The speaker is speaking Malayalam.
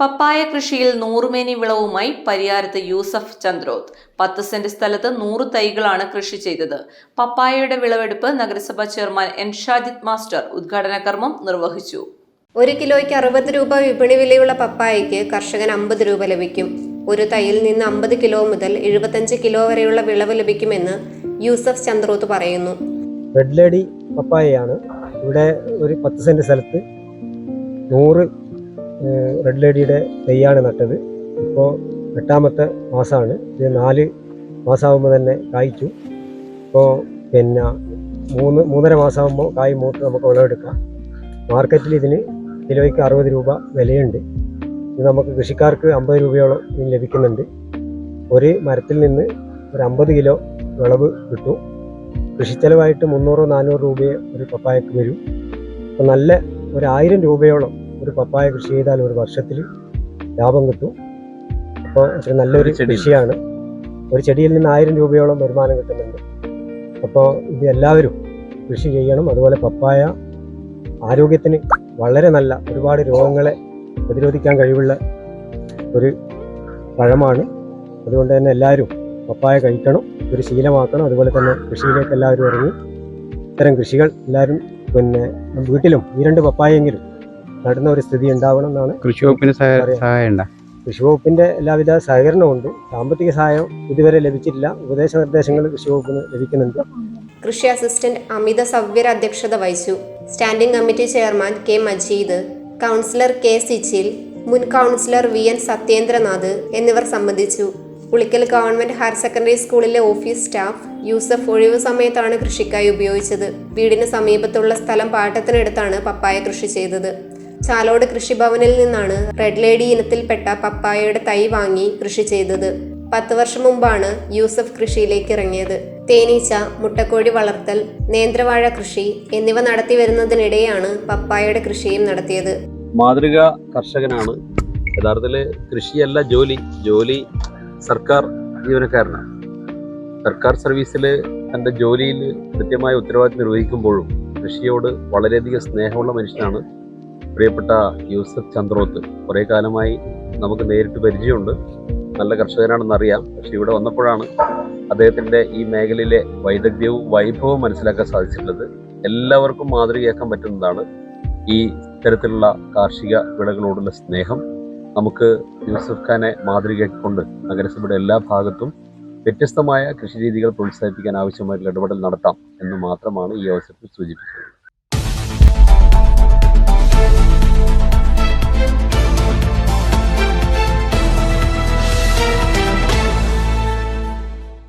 പപ്പായ കൃഷിയിൽ നൂറുമേനി വിളവുമായി പരിയാരത്ത് യൂസഫ് ചന്ദ്രോത് പത്ത് സെന്റ് സ്ഥലത്ത് നൂറ് തൈകളാണ് കൃഷി ചെയ്തത്. പപ്പായയുടെ വിളവെടുപ്പ് നഗരസഭാ ചെയർമാൻ എൻ. ഷാജിദ് മാസ്റ്റർ ഉദ്ഘാടന കർമ്മം നിർവഹിച്ചു. ഒരു കിലോയ്ക്ക് അറുപത് രൂപ വിപണി വിലയുള്ള പപ്പായയ്ക്ക് കർഷകൻ അമ്പത് രൂപ ലഭിക്കും. ഒരു തൈയിൽ നിന്ന് അമ്പത് കിലോ മുതൽ എഴുപത്തഞ്ച് കിലോ വരെയുള്ള വിളവ് ലഭിക്കുമെന്ന് യൂസഫ് ചന്ദ്രോത്ത് പറയുന്നു. റെഡ് ലേഡി പപ്പായയാണ്. ഇവിടെ ഒരു പത്ത് സെന്റ് സ്ഥലത്ത് നൂറ് റെഡ് ലേഡിയുടെ തെയ്യാണ് നട്ടത്. ഇപ്പോൾ എട്ടാമത്തെ മാസമാണ് ഇത് നാല് മാസമാകുമ്പോൾ തന്നെ കായ്ച്ചു ഇപ്പോൾ പിന്നെ മൂന്ന് മൂന്നര മാസമാകുമ്പോൾ കായ് മൂത്ത് നമുക്ക് വിളവെടുക്കാം. മാർക്കറ്റിൽ ഇതിന് കിലോയ്ക്ക് അറുപത് രൂപ വിലയുണ്ട്. ഇത് നമുക്ക് കൃഷിക്കാർക്ക് അമ്പത് രൂപയോളം ഇതിന് ലഭിക്കുന്നുണ്ട്. ഒരു മരത്തിൽ നിന്ന് ഒരു അമ്പത് കിലോ വിളവ് കിട്ടും. കൃഷിച്ചെലവായിട്ട് മുന്നൂറോ നാനൂറ് രൂപയെ ഒരു പപ്പായക്ക് വരും. അപ്പോൾ നല്ല ഒരു രൂപയോളം ഒരു പപ്പായ കൃഷി ചെയ്താൽ ഒരു വർഷത്തിൽ ലാഭം കിട്ടും. അപ്പോൾ നല്ലൊരു കൃഷിയാണ്. ഒരു ചെടിയിൽ നിന്ന് ആയിരം രൂപയോളം വരുമാനം കിട്ടുന്നുണ്ട്. അപ്പോൾ ഇത് എല്ലാവരും കൃഷി ചെയ്യണം. അതുപോലെ പപ്പായ ആരോഗ്യത്തിന് വളരെ നല്ല ഒരുപാട് രോഗങ്ങളെ പ്രതിരോധിക്കാൻ കഴിവുള്ള ഒരു പഴമാണ്. അതുകൊണ്ട് തന്നെ എല്ലാവരും പപ്പായ കഴിക്കണം ഒരു ശീലമാക്കണം. അതുപോലെ തന്നെ കൃഷിയിലേക്ക് എല്ലാവരും ഇറങ്ങി. ഇത്തരം കൃഷികൾ എല്ലാവരും പിന്നെ വീട്ടിലും ഈ രണ്ട് പപ്പായെങ്കിലും നടുന്ന ഒരു സ്ഥിതി ഉണ്ടാവണം എന്നാണ് കൃഷി വകുപ്പിന് സഹായ- കൃഷി വകുപ്പിന്റെ എല്ലാവിധ ഉണ്ട് സാമ്പത്തിക സഹായം ഇതുവരെ ലഭിച്ചിട്ടില്ല. ഉപദേശ നിർദ്ദേശങ്ങൾ കൃഷി വകുപ്പിന് ലഭിക്കുന്നുണ്ട്. കൃഷി അസിസ്റ്റന്റ് അമിത സവ്യർ അധ്യക്ഷത വഹിച്ചു. Standing committee chairman K Majeed councillor K Sichil മുൻ കൗൺസിലർ വി എൻ സത്യേന്ദ്രനാഥ് എന്നിവർ സംബന്ധിച്ചു. പുളിക്കൽ ഗവൺമെന്റ് ഹയർ സെക്കൻഡറി സ്കൂളിലെ ഓഫീസ് സ്റ്റാഫ് യൂസഫ് ഒഴിവു സമയത്താണ് കൃഷിക്കായി ഉപയോഗിച്ചത്. വീടിന് സമീപത്തുള്ള സ്ഥലം പാട്ടത്തിനെടുത്താണ് പപ്പായ കൃഷി ചെയ്തത്. ചാലോട് കൃഷിഭവനിൽ നിന്നാണ് റെഡ് ലേഡി ഇനത്തിൽപ്പെട്ട പപ്പായയുടെ തൈ വാങ്ങി കൃഷി ചെയ്തത്. പത്ത് വർഷം മുമ്പാണ് യൂസഫ് കൃഷിയിലേക്ക് ഇറങ്ങിയത്. തേനീച്ച മുട്ടക്കോഴി വളർത്തൽ നേന്ത്രവാഴ കൃഷി എന്നിവ നടത്തി വരുന്നതിനിടെയാണ് പപ്പായയുടെ കൃഷിയും നടത്തിയത്. മാതൃക കർഷകനാണ്. യഥാർത്ഥത്തിൽ കൃഷിയല്ല ജോലി. ജോലി സർക്കാർ ജീവനക്കാരനാണ്. സർക്കാർ സർവീസിൽ തന്റെ ജോലിയിൽ കൃത്യമായ ഉത്തരവാദിത്വം നിർവഹിക്കുമ്പോഴും കൃഷിയോട് വളരെയധികം സ്നേഹമുള്ള മനുഷ്യനാണ് പ്രിയപ്പെട്ട യൂസഫ് ചന്ദ്രോത്ത്. കുറേ കാലമായി നമുക്ക് നേരിട്ട് പരിചയമുണ്ട്. നല്ല കർഷകനാണെന്നറിയാം പക്ഷെ ഇവിടെ വന്നപ്പോഴാണ് അദ്ദേഹത്തിന്റെ ഈ മേഖലയിലെ വൈദഗ്ധ്യവും വൈഭവവും മനസ്സിലാക്കാൻ സാധിച്ചിട്ടുള്ളത്. എല്ലാവർക്കും മാതൃകയാക്കാൻ പറ്റുന്നതാണ് ഈ തരത്തിലുള്ള കാർഷിക വിളകളോടുള്ള സ്നേഹം. നമുക്ക് യൂസഫ് ഖാനെ മാതൃകയാക്കിക്കൊണ്ട് നഗരസഭയുടെ എല്ലാ ഭാഗത്തും വ്യത്യസ്തമായ കൃഷി രീതികൾ പ്രോത്സാഹിപ്പിക്കാൻ ആവശ്യമായിട്ടുള്ള ഇടപെടൽ നടത്താം എന്ന് മാത്രമാണ് ഈ അവസരത്തിൽ സൂചിപ്പിക്കുന്നത്